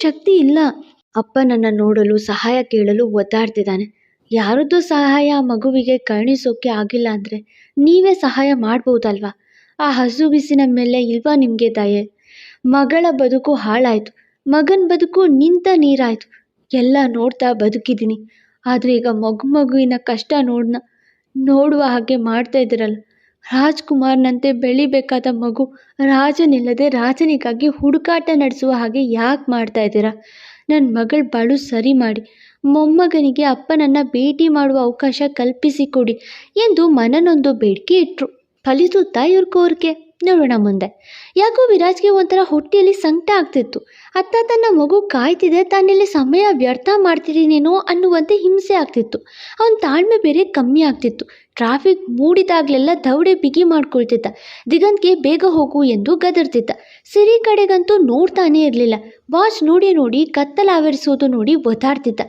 ಶಕ್ತಿ ಇಲ್ಲ. ಅಪ್ಪ ನನ್ನ ನೋಡಲು, ಸಹಾಯ ಕೇಳಲು ಒದ್ದಾಡ್ತಿದ್ದಾನೆ. ಯಾರದ್ದು ಸಹಾಯ ಮಗುವಿಗೆ ಕರುಣಿಸೋಕೆ ಆಗಿಲ್ಲ ಅಂದರೆ ನೀವೇ ಸಹಾಯ ಮಾಡ್ಬೋದಲ್ವಾ? ಆ ಹಸು ಬಿಸಿನ ಮೇಲೆ ಇಲ್ವಾ ನಿಮಗೆ ದಯೆ? ಮಗಳ ಬದುಕು ಹಾಳಾಯಿತು. ಮಗನ ಬದುಕು ನಿಂತ ನೀರಾಯಿತು. ಎಲ್ಲ ನೋಡ್ತಾ ಬದುಕಿದ್ದೀನಿ. ಆದರೆ ಈಗ ಮಗು ಮಗುವಿನ ಕಷ್ಟ ನೋಡ್ನ ನೋಡುವ ಹಾಗೆ ಮಾಡ್ತಾ ಇದ್ದೀರಲ್ಲ. ರಾಜ್ಕುಮಾರ್ನಂತೆ ಬೆಳಿಬೇಕಾದ ಮಗು ರಾಜನಿಲ್ಲದೆ ರಾಜನಿಗಾಗಿ ಹುಡುಕಾಟ ನಡೆಸುವ ಹಾಗೆ ಯಾಕೆ ಮಾಡ್ತಾ ಇದ್ದೀರಾ? ನನ್ನ ಮಗಳ ಬಾಳು ಸರಿ ಮಾಡಿ. ಮೊಮ್ಮಗನಿಗೆ ಅಪ್ಪನನ್ನು ಭೇಟಿ ಮಾಡುವ ಅವಕಾಶ ಕಲ್ಪಿಸಿಕೊಡಿ ಎಂದು ಮನನೊಂದು ಬೇಡಿಕೆ ಇಟ್ಟರು ಫಲಿಸುತ್ತಾ ಇವ್ರ ಕೋರಿಕೆ. ನೋಡೋಣ ಮುಂದೆ. ಯಾಕೋ ವಿರಾಜ್ಗೆ ಒಂಥರ ಹೊಟ್ಟೆಯಲ್ಲಿ ಸಂಕಟ ಆಗ್ತಿತ್ತು. ಅತ್ತ ತನ್ನ ಮಗು ಕಾಯ್ತಿದೆ, ತಾನಿಲ್ಲಿ ಸಮಯ ವ್ಯರ್ಥ ಮಾಡ್ತಿದ್ದೀನೇನೋ ಅನ್ನುವಂತೆ ಹಿಂಸೆ ಆಗ್ತಿತ್ತು. ಅವನ ತಾಳ್ಮೆ ಬೇರೆ ಕಮ್ಮಿ ಆಗ್ತಿತ್ತು. ಟ್ರಾಫಿಕ್ ಮೂಡಿದಾಗಲೆಲ್ಲ ದೌಡೆ ಬಿಗಿ ಮಾಡ್ಕೊಳ್ತಿದ್ದ. ದಿಗಂತ್ಗೆ ಬೇಗ ಹೋಗು ಎಂದು ಗದರ್ತಿದ್ದ. ಸಿರಿ ಕಡೆಗಂತೂ ನೋಡ್ತಾನೇ ಇರಲಿಲ್ಲ. ವಾಚ್ ನೋಡಿ ನೋಡಿ, ಕತ್ತಲಾವರಿಸೋದು ನೋಡಿ ಒದ್ದಾಡ್ತಿದ್ದ